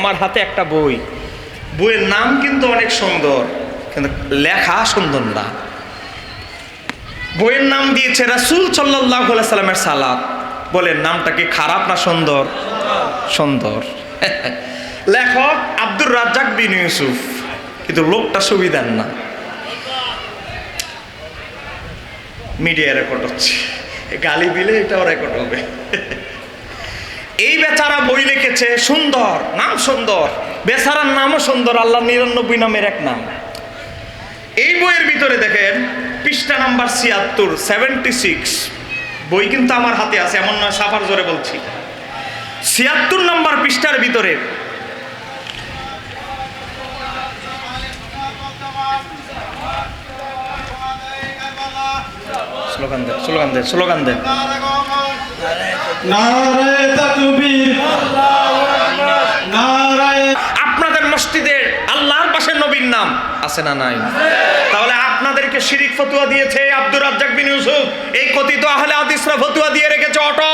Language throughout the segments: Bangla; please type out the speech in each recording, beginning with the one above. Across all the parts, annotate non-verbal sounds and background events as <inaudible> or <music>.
আমার হাতে একটা বই। বইয়ের নাম কিন্তু অনেক সুন্দর, কিন্তু লেখা সুন্দর না। বইয়ের নাম দিয়েছে রাসুল সাল্লাহ সাল্লামের সালাদ বলেন, নামটা কি খারাপ না সুন্দর? সুন্দর। <laughs> লেখক আব্দুর রাজ্জাক বিন ইউসুফ। কিন্তু লোকটা সুবিধার না। মিডিয়া রেকর্ড হচ্ছে। গালি দিলে এটাও রেকর্ড হবে। <laughs> এই বেচারা বই লিখেছে সুন্দর, নাম সুন্দর, বেচারার নামও সুন্দর আল্লাহ নিরানব্বই নামের এক নাম। এই বইয়ের ভিতরে দেখেন, পৃষ্ঠা নাম্বার ছিয়াত্তর সেভেন্টি সিক্স বই কিন্তু আমার হাতে আছে, এমন নয়, সাফার জোরে বলছি। ছিয়াত্তর নাম্বার পৃষ্ঠার ভিতরে স্লোগান দেন স্লোগান দেন স্লোগান নারায়ে আপনাদের মসজিদের আল্লাহর পাশে নবীর নাম আছে না নাই? তাহলে আপনাদেরকে শিরিক ফতুয়া দিয়েছে আব্দুর রাজ্জাক বিন ইউসুফ। এই কথিত আহলে হাদিসরা ফতুয়া দিয়ে রেখেছে অটো।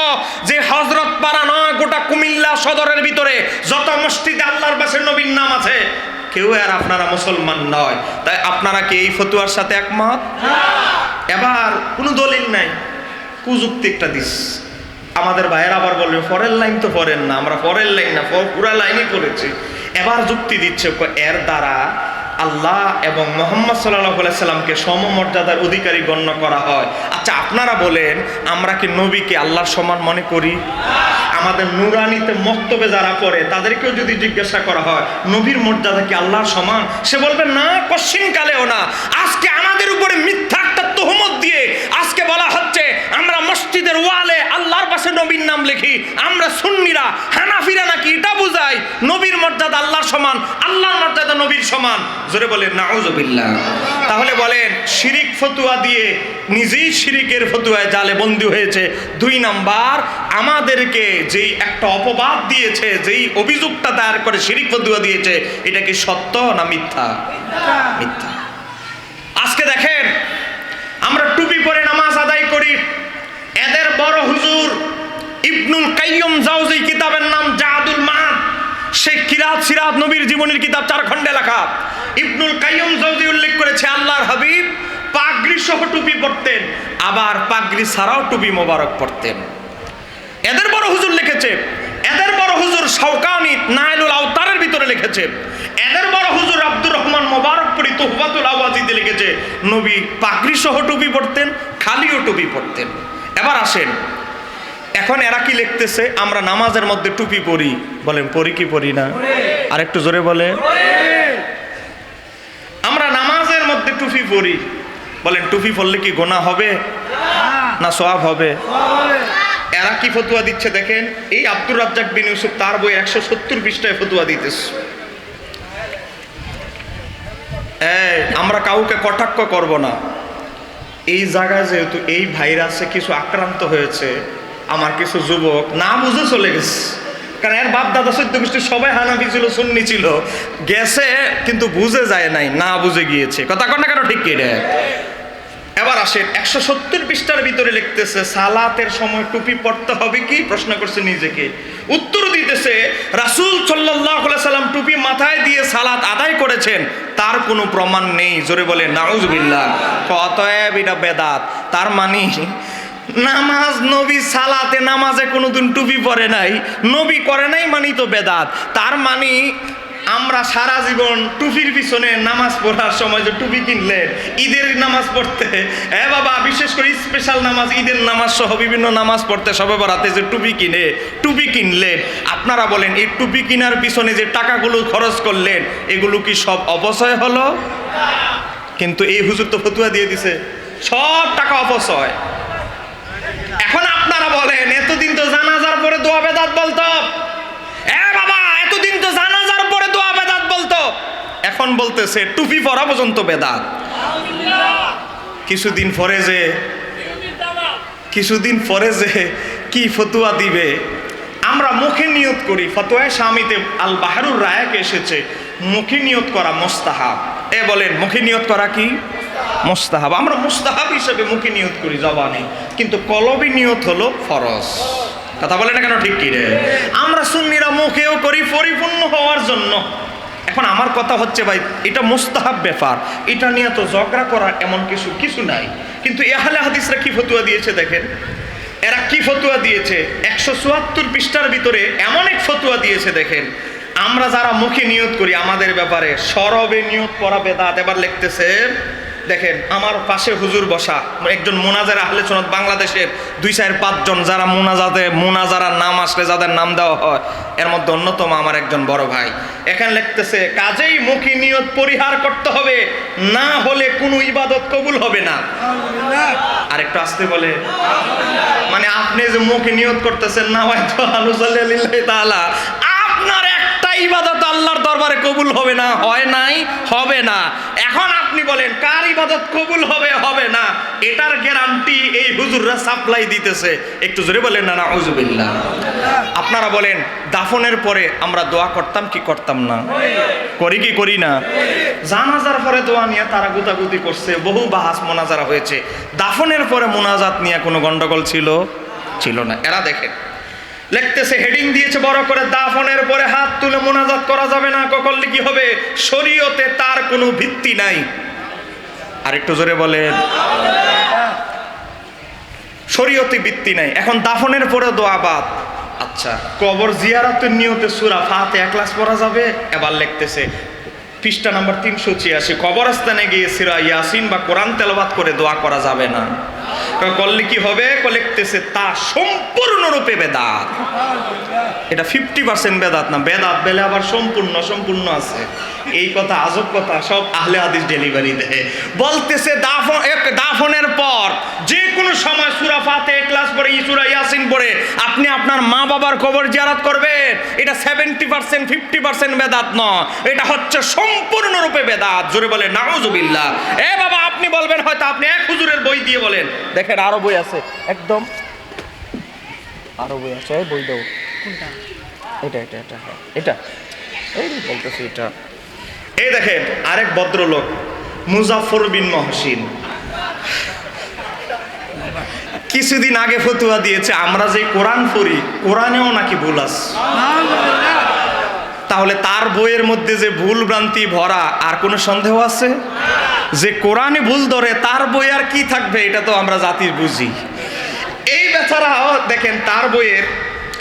যে হযরত পাড়া নয় গোটা কুমিল্লা সদরের ভিতরে যত মসজিদে আল্লাহর পাশে নবীর নাম আছে কেউ আর আপনারা মুসলমান নয়। তাই আপনারা কি এই ফতুয়ার সাথে একমত? এবার কোনো দলিল নাই। কুযুক্তি একটা দিস। আমাদের ভাইয়ের আবার বলবে ফরের লাইন তো ফরেন না, আমরা ফরের লাইন না পুরা লাইনই করেছি। এবার যুক্তি দিচ্ছে এর দ্বারা আল্লাহ এবং মোহাম্মদ সাল্লাহ সাল্লামকে সমমর্যাদার অধিকারী গণ্য করা হয়। আচ্ছা আপনারা বলেন, আমরা কি নবীকে আল্লাহর সমান মনে করি? আমাদের নুরানিতে মক্তবে যারা পড়ে, তাদেরকেও যদি জিজ্ঞাসা করা হয়, নবীর মর্যাদা কি আল্লাহর সমান? সে বলবে, না কশ্চিন কালেও না। আজকে আমাদের উপরে মিথ্যা একটা দিয়ে আজকে বলা হচ্ছে আমরা মসজিদের ওয়ালে আল্লাহর পাশে নবীর নাম লিখি, আমরা সুন্নিরা, হানাফিরা নাকি এটা বুঝাই, নবীর মর্যাদা আল্লাহর সমান, আল্লাহর মর্যাদা নবীর সমান। জোরে বলেন, নাউজুবিল্লাহ। তাহলে বলেন, শিরিক ফতুয়া দিয়ে নিজেই শিরিকের ফতুয়ায় জালে বন্দী হয়েছে। দুই নাম্বার, আমাদেরকে যেই একটা অপবাদ দিয়েছে, যেই অভিযোগটা দায়ের করে শিরিক ফতুয়া দিয়েছে, এটা কি সত্য না মিথ্যা? মিথ্যা। আজকে দেখেন আমরা টুপি পরে নামাজ আদায় করি এদের বড় হুজুর ইবনুল কাইয়ুম জাউজি কিতাবের নাম জাহাদুল মাদ। সে কিরাত সিরাত নবীর জীবনের কিতাব চার খণ্ডে লেখা। ইবনুল কাইয়ুম জাউজি উল্লেখ করেছে, আল্লাহর হাবিব পাগড়ি সহ টুপি পরতেন, আবার পাগড়ি ছাড়াও টুপি মোবারক পরতেন। এদের বড় হুজুর লিখেছে, এদের বড় হুজুর শওকানি নাইলুল আওতারের ভিতরে লিখেছে। এদের বড় হুজুর আব্দুর রহমান মোবারকপুরি তোহবাতুল আওয়াজিতে লিখেছে, নবী পাগড়ি সহ টুপি পরতেন, খালিও টুপি পরতেন। এবার আসেন এখন এরা কি লিখতেছে? আমরা নামাজের মধ্যে টুপি পরি। বলেন, পরি কি পরি না? আর একটু জোরে বলে আমরা নামাজের মধ্যে টুপি পরি। বলেন, টুপি পরলে কি গোনা হবে? না সোয়াব হবে। এরা কি ফতুয়া দিচ্ছে দেখেন? এই আব্দুর রাজ্জাক বিন ইউসুফ তার বই একশো সত্তর পৃষ্ঠায় ফতুয়া দিতেছে। আমরা কাউকে কটাক্ষ করব না। এই জায়গায় যেহেতু এই ভাইরাসে কিছু আক্রান্ত হয়েছে আমার কিছু যুবক না বুঝে চলে গেছে। কারণ এর বাপ দাদা সদ্য গোষ্ঠী সবাই হানাফি ছিল, সুন্নি ছিল। গেছে, কিন্তু বুঝে যায় নাই, না বুঝে গিয়েছে। কথা না কেন, ঠিক কি রে এবার আসেন একশো সত্তর পৃষ্ঠার ভিতরে লিখতেছে, সালাতের সময় টুপি পড়তে হবে কি? প্রশ্ন করছে নিজেকে। উত্তর দিতেছে, রাসূল সাল্লাহ সাল্লাম টুপি মাথায় দিয়ে সালাত আদায় করেছেন। তার কোনো প্রমাণ নেই। জোরে বলে নাউজবিল্লাহ। অতএব এটা বেদাত। তার মানে নামাজ নবী সালাতে নামাজে কোনোদিন টুপি পরে নাই। নবী করে নাই মানি তো বেদাত। তার মানে আমরা সারা জীবন টুপির পিছনে নামাজ পড়ার সময় যে টুপি কিনলেন, ঈদের নামাজ পড়তে। হ্যাঁ বাবা, বিশেষ করে স্পেশাল নামাজ, ঈদের নামাজ সহ বিভিন্ন নামাজ পড়তে সবে বরাতে যে টুপি কিনে, টুপি কিনলেন। আপনারা বলেন, এই টুপি কেনার পিছনে যে টাকাগুলো খরচ করলেন, এগুলো কি সব অপচয় হলো? কিন্তু এই হুজুর তো ফতুয়া দিয়ে দিছে। সব টাকা অপচয়। বলেন, এতদিন তো জানাজার পরে দোয়া বেদাত বলতো। এ বাবা, এতদিন তো জানাজার পরে দোয়া বেদাত বলতো। এখন বলতেছে, টুপি পরা পর্যন্ত বেদাত। কিছুদিন পরে যে, কিছুদিন পরে যে কি ফতুয়া দিবে। আমরা মুখে নিয়ত করি, ফতোয়ায় স্বামীতে আল বাহারুর রায়াক এসেছে, মুখে নিয়ত করা মোস্তাহাব। এ বলেন, মুখে নিয়ত করা কি? মোস্তাহাব। আমরা মোস্তাহাব হিসেবে মুখে নিয়ত করি জবানে, কিন্তু কলবি নিয়ত হলো ফরজ। কথা বলে না কেন ঠিক কি রে? আমরা সুন্নিরা মুখেও করি, পরিপূর্ণ হওয়ার জন্য। এখন আমার কথা হচ্ছে ভাই, এটা মোস্তাহাব ব্যাপার। এটা নিয়ে তো ঝগড়া করার এমন কিছু কিছু নাই। কিন্তু এহালে হাদিসরা কি ফতুয়া দিয়েছে দেখেন? এরা কি ফতুয়া দিয়েছে? একশো চুয়াত্তর পৃষ্ঠার ভিতরে এমন এক ফতুয়া দিয়েছে দেখেন। আমরা যারা মুখে নিয়ত করি, আমাদের ব্যাপারে সরবে নিয়ত করা বেদাত এবার লিখতেছে। দেখেন আমার পাশে হুজুর বসা একজন মোনাজার আহলে সনদ বাংলাদেশের দুই চার পাঁচজন যারা মোনাজাতে মোনাজারার নাম আসলে যাদের নাম দেওয়া হয় এর মধ্যে অন্যতম আমার একজন বড় ভাই। এখানে লিখতেছে কাজেই মুখী নিয়ত পরিহার করতে হবে না হলে কোনো ইবাদত কবুল হবে না। আর একটু আসতে বলে মানে আপনি যে মুখে নিয়ত করতেছেন না হয়তো তাআলা আপনার একটা ইবাদত আল্লাহর দরবারে কবুল হবে না হয় নাই হবে না। এখন আপনি বলেন, কার ইবাদত কবুল হবে হবে না? এটার গ্যারান্টি এই হুজুররা সাপ্লাই দিতেছে। একটু জোরে বলেন না না উজুবিল্লাহ আপনারা বলেন, দাফনের পরে আমরা দোয়া করতাম কি করতাম না? করি কি করি না? জানাজার পরে দোয়া নিয়ে তারা গুতাগুতি করছে, বহু বাহাস মোনাজারা হয়েছে। দাফনের পরে মোনাজাত নিয়ে কোনো গন্ডগোল ছিল? ছিল না। এরা দেখেন, লিখতেছে হেডিং দিয়েছে বড় করে, দাফনের পরে হাত তুলে মোনাজাত করা যাবে না কখনলে কি হবে? শরীয়তে তার কোনো ভিত্তি নাই। আর একটু জোরে বলেন শরীয়তি বৃত্তি নাই। এখন দাফনের পরে দোয়াবাদ আচ্ছা কবর জিয়ারাতের নিয়তে সুরা ফাতে এক ক্লাস পড়া যাবে? এবার লিখতেছে, পৃষ্ঠা নাম্বার তিনশো ছিয়াশি, কবরস্থানে গিয়ে সিরা ইয়াসিন বা কোরআন তেলবাদ করে দোয়া করা যাবে না। করলে কি হবে? ক লিখতেছে তা সম্পূর্ণরূপে বেদাত। এটা ফিফটি পার্সেন্ট বেদাত না, বেদাত বেলে আবার সম্পূর্ণ সম্পূর্ণ আছে। এই কথা আজব কথা, সব আহলে হাদিস ডেলিভারি দেয়। বলতেছে দাফন, এক দাফনের পর যে কোনো সময় সুরা ফাতে ক্লাস পড়ে ইসুরা ইয়াসিন পড়ে, আপনি আপনার মা বাবার কবর জিয়ারত করবেন। এটা সেভেন্টি পার্সেন্ট ফিফটি পার্সেন্ট বেদাত নয় এটা হচ্ছে সম্পূর্ণরূপে বেদাত। জোরে বলে নাউজুবিল্লাহ। এ বাবা, আপনি বলবেন, হয়তো আপনি এক হুজুরের বই দিয়ে বলেন। দেখেন আরও বই আছে। একদম। আরও বই আছে বই দাও। এটা এটা এটা হ্যাঁ এটা। এই বলতেছি এটা। এই দেখেন আরেক ভদ্রলোক মুজাফর বিন মহসিন। কিছুদিন আগে ফতুয়া দিয়েছে আমরা যে কোরআন পড়ি কোরআনেও নাকি ভুল আছে। তাহলে তার বইয়ের মধ্যে যে ভুল ভ্রান্তি ভরা আর কোনো সন্দেহ আছে? যে কোরআনে ভুল ধরে, তার বই আর কি থাকবে, এটা তো আমরা জাতির বুঝি। এই বেচারাও, দেখেন, তার বইয়ের,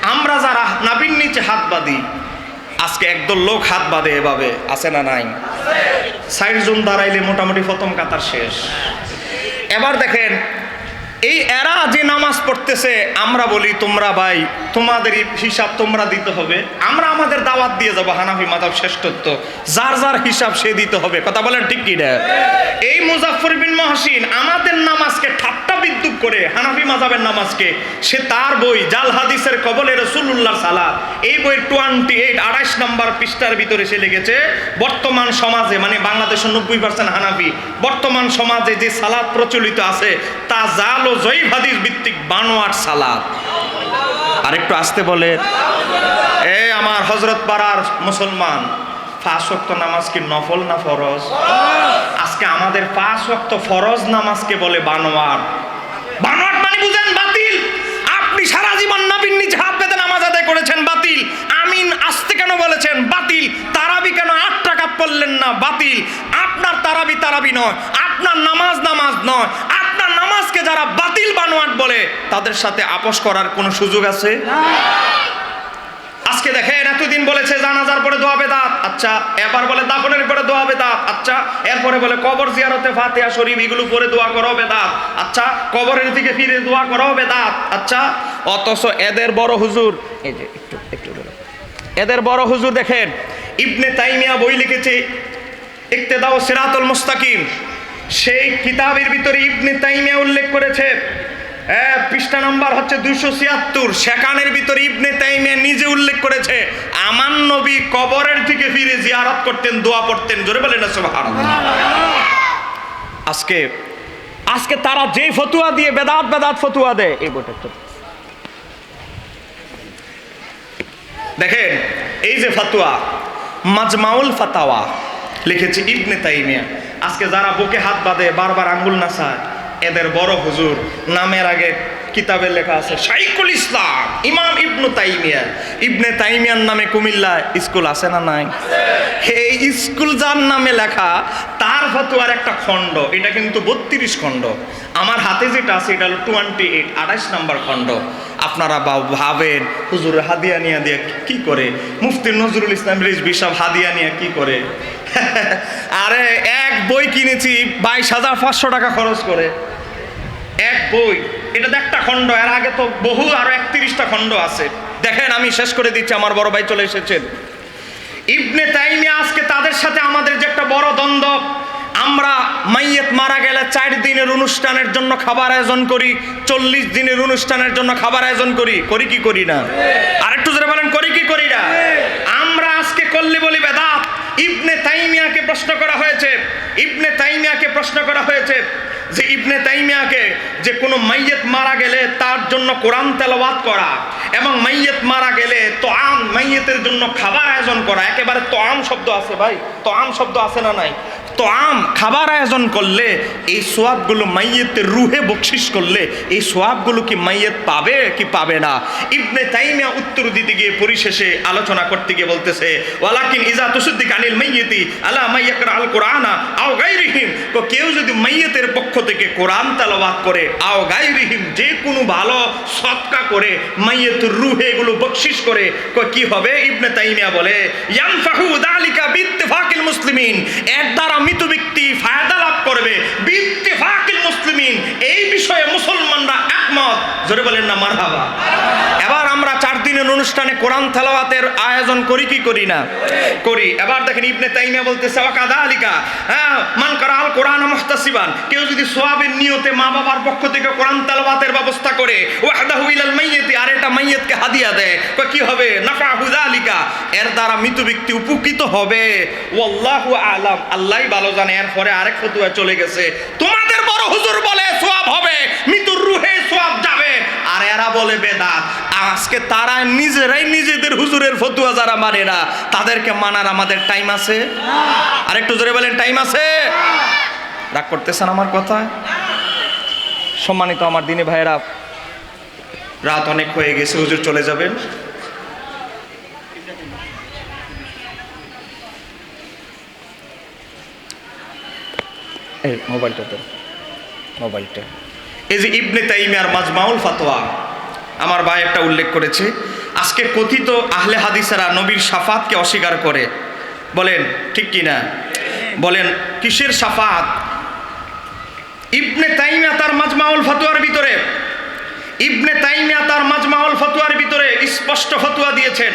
আমরা যারা নাবির নিচে হাত বাঁধি, আজকে একদল লোক হাত বাঁধে এভাবে, আছে না নাই? ষাট জন দাঁড়াইলে মোটামুটি প্রথম কাতার শেষ। এবার দেখেন এই এরা যে নামাজ পড়তেছে, আমরা বলি, তোমরা ভাই, তোমাদের হিসাব তোমরা দিতে হবে। আমরা আমাদের দাওয়াত দিয়ে যাব, হানাফি মাতাব শ্রেষ্ঠত্ব। যার যার হিসাব সে দিতে হবে। কথা বলেন ঠিক কি? এই মুজাফর বিন মহাসিন আমাদের নামাজকে ঠাট্টা বিদ্যুৎ করে, হানাফি মাজাবের নামাজকে, সে তার বই, জাল হাদিসের কবলে রসুল্লাহ সালাদ এই বইয়ের টোয়েন্টি এইট আড়াইশ নাম্বার পৃষ্ঠার ভিতরে সে লিখেছে, বর্তমান সমাজে মানে বাংলাদেশের নব্বই পার্সেন্ট হানাফি, বর্তমান সমাজে যে সালাদ প্রচলিত আছে, তা জাল ও জয়ীব হাদিস ভিত্তিক বানোয়াট সালাদ। আরেকটু আসতে বলে, এ আমার হজরত পাড়ার মুসলমান নামাজ কি নফল না ফরজ? আজকে আমাদের ফরজ নামাজকে বলে বানোয়াট বানোয়াট মানে বুঝেন বাতিল। আপনি সারা জীবন নবীন নিচে হাত পেতে নামাজ আদায় করেছেন, বাতিল। আমিন আসতে কেন বলেছেন? বাতিল। তারাবি কেন আট টাকা পড়লেন না? বাতিল। আপনার তারাবি তারাবি নয়, আপনার নামাজ নামাজ নয়। নামাজকে যারা বাতিল বানোয়াট বলে, তাদের সাথে আপোষ করার কোনো সুযোগ আছে? আজকে দেখেন, এতদিন বলেছে জানাজার পরে দোয়া বেদাত। আচ্ছা এবার বলে দাফনের পরে দোয়া বেদাত। আচ্ছা এরপরে বলে কবর জিয়ারতে ফাতিহা শরীফ, এগুলো পরে দোয়া করো বেদাত। আচ্ছা কবরের দিকে ফিরে দোয়া করো বেদাত। আচ্ছা অথচ এদের বড় হুজুর, এই যে একটু একটু এদের বড় হুজুর দেখেন, ইবনে তাইমিয়া বই লিখেছে ইক্তেদাও সিরাতুল মুস্তাকিম। সেই কিতাবের ভিতরে ইবনে তাইমিয়া উল্লেখ করেছে পৃষ্ঠা নাম্বার হচ্ছে দুশো ছিয়াত্তর সেখানের ভিতরে ইবনে তাইমিয়া নিজে উল্লেখ করেছে, আমার নবী কবরের দিকে ফিরে জিয়ারত করতেন, দোয়া পড়তেন, জোরে বলেন। আজকে আজকে তারা যে ফতুয়া দিয়ে বেদাত বেদাত ফতুয়া দেয়, এই একটু। দেখেন, এই যে ফতুয়া, মাজমাউল ফাতাওয়া, লিখেছে ইবনে তাইমিয়া আজকে যারা বুকে হাত বাঁধে, বারবার আঙ্গুল নাচায়, এদের বড় হুজুর নামের আগে কিতাবে লেখা আছে শাইকুল ইসলাম, ইমাম ইবনু তাইমিয়া। ইবনে তাইমিয়ার নামে কুমিল্লা স্কুল আছে না নাই? এই স্কুল যার নামে লেখা, তার ফতোয়ার একটা খণ্ড, এটা কিন্তু বত্রিশ খণ্ড। আমার হাতে যেটা আছে, এটা হলো টোয়েন্টি এইট আঠাশ নাম্বার খণ্ড। আপনারা বা ভাবেন, হুজুর, হাদিয়া নিয়ে দিয়ে কি করে? মুফতি নজরুল ইসলাম রিজবি হাদিয়া নিয়ে কি করে? <laughs> আরে, এক বই কিনেছি, বাইশ হাজার পাঁচশো টাকা খরচ করে। এক বই। এটা তো একটা খণ্ড, এর আগে তো বহু, আরও একত্রিশটা খণ্ড আছে। দেখেন, আমি শেষ করে দিচ্ছি, আমার বড় ভাই চলে এসেছেন। ইবনে তাইমিয়া আজকে তাদের সাথে আমাদের যে একটা বড় দ্বন্দ্ব আমরা মাইয়েত মারা গেলে চার দিনের অনুষ্ঠানের জন্য খাবার আয়োজন করি, চল্লিশ দিনের অনুষ্ঠানের জন্য খাবার আয়োজন করি করি কি করি না? আরেকটু জোরে বলেন, করি কি করি না? আমরা আজকে করলে বলি বেদাত। ইবনে তাইমিয়াকে প্রশ্ন করা হয়েছে, ইবনে তাইমিয়াকে প্রশ্ন করা হয়েছে যে ইবনে তাইমিয়াকে যে কোনো মাইয়েত মারা গেলে তার জন্য কোরআন তেলাওয়াত করা এবং মাইয়েত মারা গেলে তো আম মাইয়েতের জন্য খাবার আয়োজন করা। একেবারে তো আম শব্দ আছে ভাই তো আম শব্দ আছে না নাই? তো আম খাবার আয়োজন করলে এই সোয়াবগুলো মাইয়েতের রুহে বকশিস করলে এই সোয়াবগুলো কি মাইয়েত পাবে কি পাবে না? ইবনে তাইমিয়া উত্তর দিতে গিয়ে পরিশেষে আলোচনা করতে গিয়ে বলতেছে, ওয়ালাকিন ইজা তুসুদ্দিক আনিল মাইয়েতি, আলা মাইয়াকরা আল কোরআনা, আও গাইরিহিম তো কেউ যদি মাইয়েতের পক্ষ থেকে কোরআন তালাবাত করে, আও গাইরিহিম যে কোনো ভালো সৎকা করে মাইয়েতের রুহে এগুলো বকশিস করে, কি হবে? ইবনে তাইমিয়া বলে, ইয়ানফাহু দালিকা বিত্তেফাকিল মুসলিমিন। এর দ্বারা মৃত ব্যক্তি ফায়দা লাভ করবে। বিত্তেফাকিল মুসলিমিন, এই বিষয়ে মুসলমানরা একমত। জোরে বলেন না, মারহাবা। এবার আমরা চার দিনের অনুষ্ঠানে কোরআন তেলাওয়াতের আয়োজন করি, কি করি না? করি। এবার দেখেন ইবনে তাইমিয়া বলতেছে ওয়াকাদা আলিকা হ্যাঁ মান করা আল কোরআন মুহতাসিবান কেউ যদি সোয়াবের নিয়তে মা বাবার পক্ষ থেকে কোরআন তেলাওয়াতের ব্যবস্থা করে, ওয়াহদাহু ইলাল মাইয়িতি আর এটা মাইয়িতকে হাদিয়া দেয় কি হবে? নাফাহু যালিকা এর দ্বারা মৃত ব্যক্তি উপকৃত হবে। ওয়াল্লাহু আলাম আল্লাহই ভালো জানে এর পরে আরেক ফতুয়া চলে গেছে। তোমাদের বড় হুজুর বলে সোয়াব হবে মৃত্যুর রুহে সোয়াব যাবে আর এরা বলে বেদাত আজকে তারা নিজেরাই নিজেদের হুজুরের ফতুয়া যারা মানে তাদেরকে মানার আমাদের টাইম আছে? আর একটু জোরে বলেন টাইম আছে? রাগ করতেছেন আমার কথা? সম্মানিত আমার দিনে ভাইয়েরা, রাত অনেক হয়ে গেছে, হুজুর চলে যাবেন। মোবাইলটা তো মোবাইলটা। এই যে ইবনে তাইমিয়ার মাজমাউল ফাতোয়া, আমার ভাই একটা উল্লেখ করেছে, আজকে কথিত আহলে হাদিসেরা নবীর সাফাতকে অস্বীকার করে। বলেন, ঠিক কি না বলেন, কিসের সাফাত? ইবনে তাইমিয়া তার মাজমাউল ফতোয়ার ভিতরে। ইবনে তাইমিয়া তার মাজমাউল ফতোয়ার ভিতরে স্পষ্ট ফতোয়া দিয়েছেন।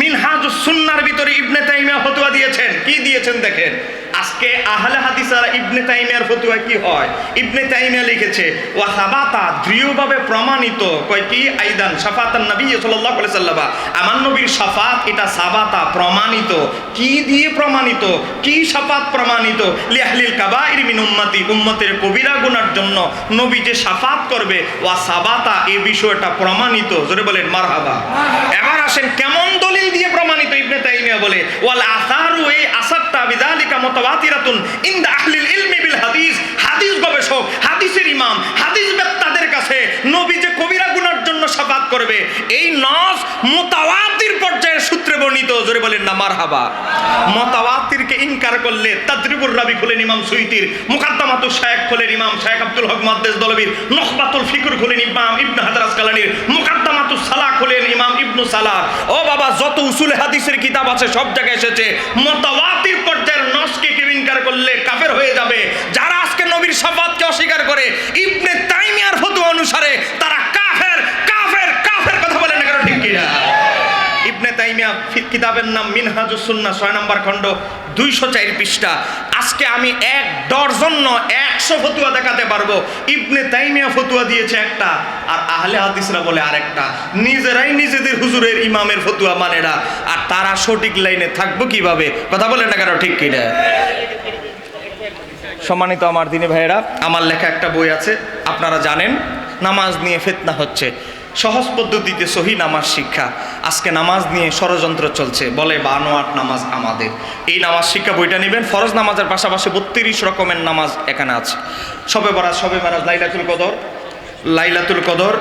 মিনহাজ সুন্নার ভিতরে ইবনে তাইমিয়া ফতোয়া দিয়েছেন। কি দিয়েছেন দেখেন? আজকে আহলে হাদিসারা ইবনে তাইমিয়ার ফতোয়া কি হয়? ইবনে তাইমিয়া লিখেছে, ওয়া সাবাতা দৃঢ়ভাবে প্রমাণিত, কয় কি? আইদান শাফাতান নবী সাল্লাল্লাহু আলাইহি সাল্লাম আমার নবীর শাফাত এটা সাবাতা, প্রমাণিত। কি দিয়ে প্রমাণিত? কি শাফাত প্রমাণিত? লিয়াহলিল কাবাইর মিন উম্মতি, উম্মতের কবিরা গুনার জন্য নবী যে শাফাত করবে, ওয়া সাবাতা এই বিষয়টা প্রমাণিত। জোরে বলেন, মারহাবা। এবার আসেন, কেমন দলিল দিয়ে প্রমাণিত? ইবনে তাইমিয়া বলে, ওয়াল আসারু এই আসারটা বিদালিকা মুতাওয়াতিরাতুন আহলিল ইলমি বিল হাদিস। হাদিস গবেষক, হাদিসের ইমাম, হাদিস কাছে নবী যে কবিরা গুনার জন্য শাফাত করবে। এই নস মুতাওয়াতির পর্যায়ের সূত্রে বর্ণিত, জোরে বলেন না, মারহাবা। মুতাওয়াতিরকে ইনকার করলে তাদরিবুর রাবি খুলেন ইমাম সুইতির খুলেন ইমাম আব্দুল হক মুহাদ্দিস দলবীর, নখবাতুল ফিকর খুলেন ইমাম ইবনে হাজার আসকালানির সালাহ খুলেন ইমাম ইবনু সালাহ। ও বাবা, যত উসুল হাদিসের কিতাব আছে, সব জায়গায় এসেছে। মুতাওয়াতির ইনকার করলে কাফের হয়ে যাবে। যারা আজকে নবীর শাফাতকে অস্বীকার করে, ইবনে তাইমিয়ার ফতোয়া অনুসারে তারা কাফের কাফের কাফের কথা বলে না কেন ঠিক কিনা? ইবনে তাইমিয়া কিতাবের নাম মিনহাজুস সুন্নাহ, ছয় নম্বর খণ্ড, দুইশো চার পৃষ্ঠা। আজকে আমি এক ডর্জন একশো ফতুয়া দেখাতে পারব। ইবনে তাইমিয়া ফতুয়া দিয়েছে একটা, আর আহলে হাদিসরা বলে আরেকটা। নিজেরাই নিজেদের হুজুরের ইমামের ফতুয়া মানে না। আর তারা সঠিক লাইনে থাকব কীভাবে? কথা বলে না কেন ঠিক কিনা? সম্মানিত আমার দিনে ভাইয়েরা, আমার লেখা একটা বই আছে, আপনারা জানেন, নামাজ নিয়ে ফেতনা হচ্ছে। সহজ পদ্ধতিতে সহি নামাজ শিক্ষা। আজকে নামাজ নিয়ে ষড়যন্ত্র চলছে, বলে বানোয়াট নামাজ আমাদের। এই নামাজ শিক্ষা বইটা নেবেন, ফরজ নামাজের পাশাপাশি বত্রিশ রকমের নামাজ এখানে আছে। সবে বরাত, সবে মারাজ, লাইলাতুল কদর লাইলাতুল কদর,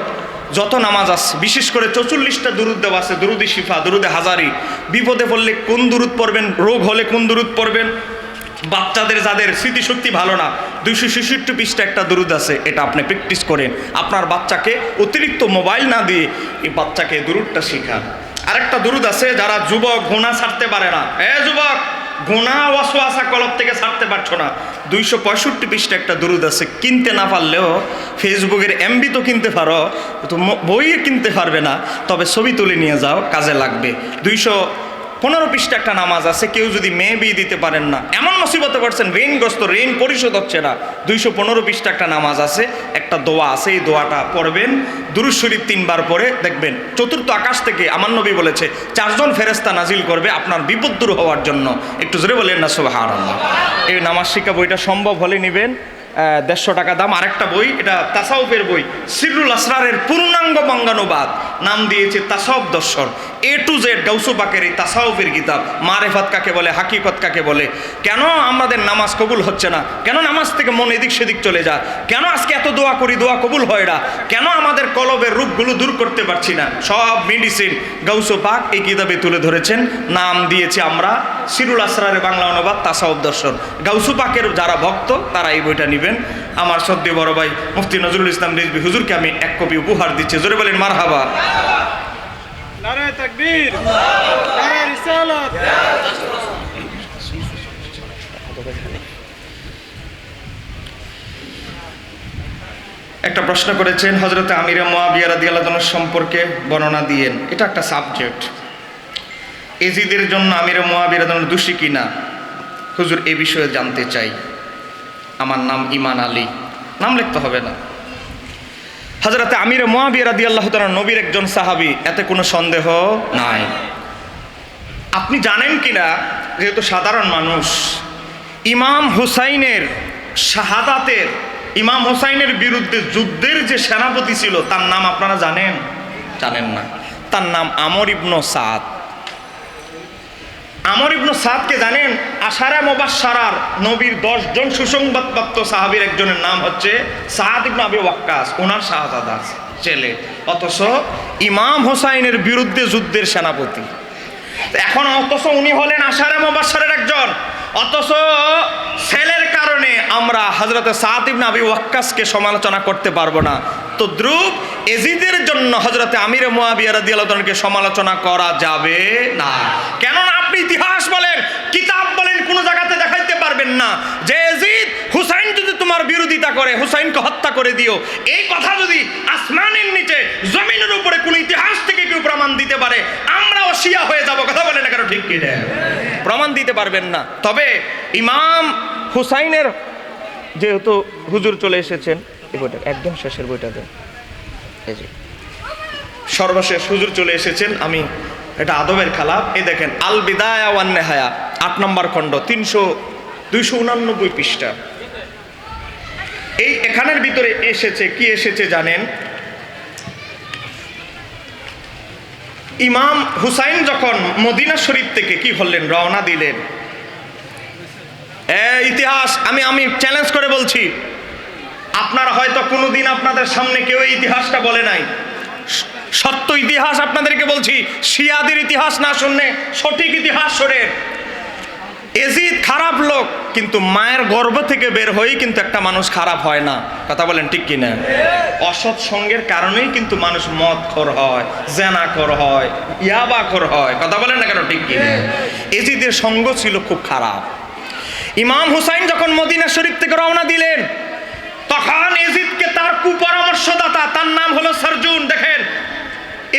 যত নামাজ আছে, বিশেষ করে চৌচল্লিশটা দুরুদ দেওয়া আছে, দুরুদি শিফা, দুরুদে হাজারি। বিপদে পড়লে কোন দুরুদ পড়বেন, রোগ হলে কোন দুরুদ পড়বেন বাচ্চাদের যাদের স্মৃতিশক্তি ভালো না, দুইশো ছেষট্টি পৃষ্ঠা একটা দুরুদ আছে, এটা আপনি প্র্যাকটিস করেন। আপনার বাচ্চাকে অতিরিক্ত মোবাইল না দিয়ে এই বাচ্চাকে দুরুদটা শেখান। আরেকটা দুরুদ আছে, যারা যুবক ঘোনা ছাড়তে পারে না। এ যুবক ঘোনা ওয়াসওয়াসা কলব থেকে ছাড়তে পারছ না। দুইশো পঁয়ষট্টি পৃষ্ঠা একটা দুরুদ আছে, কিনতে না পারলেও ফেসবুকের এমবি তো কিনতে পারো, তো বইয়ে কিনতে পারবে না, তবে ছবি তুলে নিয়ে যাও, কাজে লাগবে। দুইশো পনেরো পৃষ্ঠা একটা নামাজ আছে, কেউ যদি মেয়ে বিয়ে দিতে পারেন না। এমন মুসিবতে পড়ছেন ঋণগ্রস্ত, ঋণ পরিশোধ হচ্ছে না। দুইশো পনেরো পৃষ্ঠা একটা নামাজ আছে, একটা দোয়া আছে, এই দোয়াটা পড়বেন। দুরুজ তিনবার পরে দেখবেন, চতুর্থ আকাশ থেকে আমার নবী বলেছে, চারজন ফেরেস্তা নাজিল করবে আপনার বিপদ দূর হওয়ার জন্য। একটু জোরে বলেন না সোহার এই নামাজ শিক্ষা বইটা সম্ভব হলে নেবেন দেড়শো টাকা দাম। আরেকটা বই, এটা তাসাউফের বই সিরুল আসরারের পূর্ণাঙ্গ বঙ্গানুবাদ। নাম দিয়েছে তাসাউফ দর্শন। এ টু জেড গাউসুবাকের এই তাসাউফের কিতাব মারেফাত কাকে বলে, হাকিকত কাকে বলে? কেন আমাদের নামাজ কবুল হচ্ছে না? কেন নামাজ থেকে মন এদিক সেদিক চলে যায়? কেন আজকে এত দোয়া করি, দোয়া কবুল হয় না? কেন আমাদের কলবের রূপগুলো দূর করতে পারছি না? সব মেডিসিন গাউসু পাক এই কিতাবে তুলে ধরেছেন। নাম দিয়েছি আমরা সিরুল আসরারের বাংলা অনুবাদ, তাসাউফ দর্শন। গাউসু পাকের যারা ভক্ত, তারা এই বইটা নেবেন। আমার সদ্য বড় ভাই মুফতি নজরুল ইসলাম রিজবি হুজুরকে আমি এক কপি উপহার দিচ্ছি। জোরে বলেন মার হাবা একটা প্রশ্ন করেছেন হজরত আমিরা মোয়াবিয়া রাদিয়াল্লাহু সম্পর্কে বর্ণনা দিয়েন। এটা একটা সাবজেক্ট এজিদের জন্য আমিরা মোয়াবিয়া দোষী কিনা? হুজুর এ বিষয়ে জানতে চাই। আমার নাম ইমান আলী। নাম লিখতে হবে না। হজরতে আমির মোয়াবিয়া রাদিয়াল্লাহু তাআলা নবীর একজন সাহাবী এতে কোনো সন্দেহ নাই। আপনি জানেন কিনা যেহেতু সাধারণ মানুষ ইমাম হুসাইনের শাহাদাতের ইমাম হুসাইনের বিরুদ্ধে যুদ্ধের যে সেনাপতি ছিল তার নাম আপনারা জানেন? জানেন না। তার নাম আমর ইবনু সাদ। আমর ইবনু সাদকে জানেন, আশারা মোবাসারার নবীর দশজন সুসংবাদপ্রাপ্ত সাহাবীর একজনের নাম হচ্ছে সাদ ইবনু আবি ওয়াক্কাস। ওনার শাহজাদা ছেলে। অথচ ইমাম হোসাইনের বিরুদ্ধে যুদ্ধের সেনাপতি। এখন অথচ উনি হলেন আশারে মোবাসারের একজন। অথচ ছেলের কারণে আমরা হজরত সাদ ইবনে আবি ওয়াক্কাসকে সমালোচনা করতে পারব না। তো দ্রুপ এজিদের জন্য হজরতে আমির মুয়াবিয়া রাদিয়াল্লাহু তাআলাকে সমালোচনা করা যাবে না। কেননা আপনি ইতিহাস বলেন, কিতাব বলেন, কোনো জায়গাতে দেখাইতে পারবেন না। যে এজিদ হুসাইন যদি তোমার বিরোধিতা করে, হুসাইনকে হত্যা করে দিও, এই কথা যদি আসমানের নিচে, জমিনের উপরে কোনো ইতিহাস থেকে কেউ প্রমাণ দিতে পারে, আমরাও শিয়া হয়ে যাব, কথা বলে না কেন ঠিক কি প্রমাণ দিতে পারবেন না। তবে ইমাম হুসাইনের যেহেতু হুজুর চলে এসেছেন এই বইটা, একদম শেষের বইটা দেন এই সর্বশেষ হুজুর চলে এসেছেন, আমি এটা আদবের খেলা। এই দেখেন আল বিদায়া ওয়ান নেহায়া, আট নম্বর খণ্ড, তিনশো, দুইশো উনানব্বই পৃষ্ঠা। এই এখানের ভিতরে এসেছে, কি এসেছে জানেন? ইমাম হুসাইন যখন মদিনা শরীফ থেকে কি করলেন রওনা দিলেন। ইতিহাস, আমি আমি চ্যালেঞ্জ করে বলছি আপনারা হয়তো কোনোদিন আপনাদের সামনে কেউ ইতিহাসটা বলে নাই। সত্য ইতিহাস আপনাদেরকে বলছি, শিয়াদের ইতিহাস না শুনলে সঠিক ইতিহাস শোনেন। এজিদ খারাপ লোক, কিন্তু মায়ের গর্ভ থেকে বের হয়েই কিন্তু একটা মানুষ খারাপ হয় না। কথা বলেন ঠিক কিনা? অসৎ সঙ্গের কারণেই কিন্তু মানুষ মদ খোর হয় জেনা খোর হয় ইয়াবা খোর হয়। কথা বলেন না কেন ঠিক কিনা? এজিদের সঙ্গ ছিল খুব খারাপ। ইমাম হুসাইন যখন মদিনা শরীফ থেকে রওনা দিলেন তখন এজিদকে তার কুপরামর্শদাতা তার নাম হলো সার্জুন, দেখেন।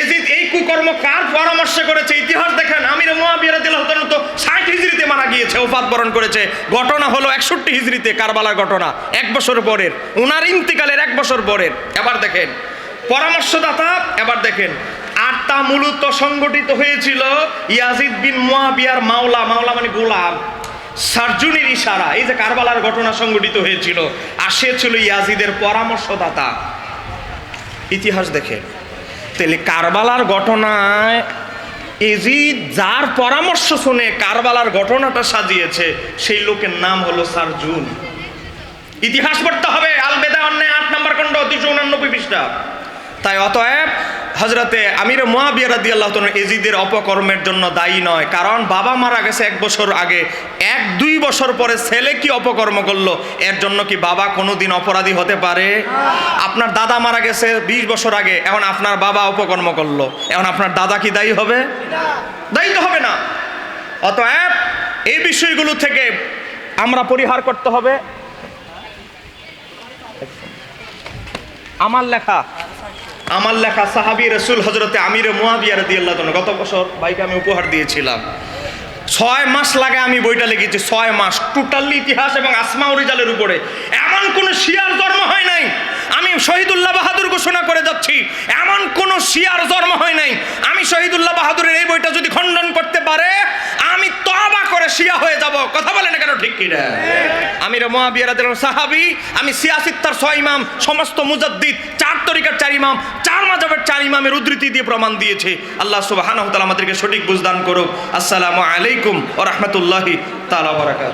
এজিদ এই কুকর্ম কার পরামর্শ করেছে? ইতিহাস দেখেন, আমির মুয়াবিয়া রাদিয়াল্লাহু তাআলা তো 60 হিজরিতে মারা গিয়েছে, ওফাত বরণ করেছে। ঘটনা হলো 61 হিজরিতে কারবালার ঘটনা, এক বছর পরের। উনার ইন্তিকালের এক বছর পরের। এবার দেখেন, পরামর্শদাতা, এবার দেখেন, আর তা মূলত সংগঠিত হয়েছিল ইয়াজিদ বিন মুয়াবিয়ার মাওলা মাওলা মানে গোলাম, সার্জুনের ইশারা। এই যে কারবালার ঘটনা সংগঠিত হয়েছিল, আর সে ছিল ইয়াজিদের পরামর্শদাতা। ইতিহাস দেখে। তাহলে কারবালার ঘটনায় এজি যার পরামর্শ শুনে কারবালার ঘটনাটা সাজিয়েছে, সেই লোকের নাম হলো সার্জুন। ইতিহাস পড়তে হবে, আলবেদা অন্য অন্যায় আট নম্বর খণ্ড দুশো উনানব্বই পৃষ্ঠা। তাই অতএব হজরতে আমির মোয়াবিয়া রাদি আল্লাহ এজিদের অপকর্মের জন্য দায়ী নয়। কারণ বাবা মারা গেছে এক বছর আগে। এক, দুই বছর পরে ছেলে কি অপকর্ম করল? এর জন্য কি বাবা কোনোদিন অপরাধী হতে পারে? আপনার দাদা মারা গেছে বিশ বছর আগে। এখন আপনার বাবা অপকর্ম করল। এখন আপনার দাদা কি দায়ী হবে? দায়ী তো হবে না। অতএব এই বিষয়গুলো থেকে আমরা পরিহার করতে হবে। আমার লেখা আমার লেখা সাহাবি রসুল হজরতে আমির মুয়াবিয়া রাদিয়াল্লাহু তাআলা গত বছর ভাইকে আমি উপহার দিয়েছিলাম। ছয় মাস লাগে আমি বইটা লিখেছি, ছয় মাস। টোটালি ইতিহাস এবং আসমা রিজালের উপরে। এমন কোনো শিয়ার জন্ম হয় নাই। আমি শহীদুল্লাহ বাহাদুর ঘোষণা করে যাচ্ছি। এমন কোনো শিয়ার জন্ম হয় নাই। আমি শহীদুল্লাহ বাহাদুরের এই বইটা যদি খণ্ডন করতে পারে, আমি তবা করে শিয়া হয়ে যাব। কথা বলে না কেন ঠিক কিনা আমির মহাবিয়া রাদিয়াল্লাহু সাহাবি, আমি সিয়াসিত্তার ছয় ইমাম, সমস্ত মুজাদ্দিদ, চার তরিকার চার ইমাম, চার মাযহাবের চার ইমামের উদ্ধৃতি দিয়ে প্রমাণ দিয়েছে। আল্লাহ তাআলা আমাদেরকে সঠিক বুঝদান করুক। আসসালামু আলাইকুম ওয়া রাহমাতুল্লাহি তাআলা ওয়া বারাকাতুহু।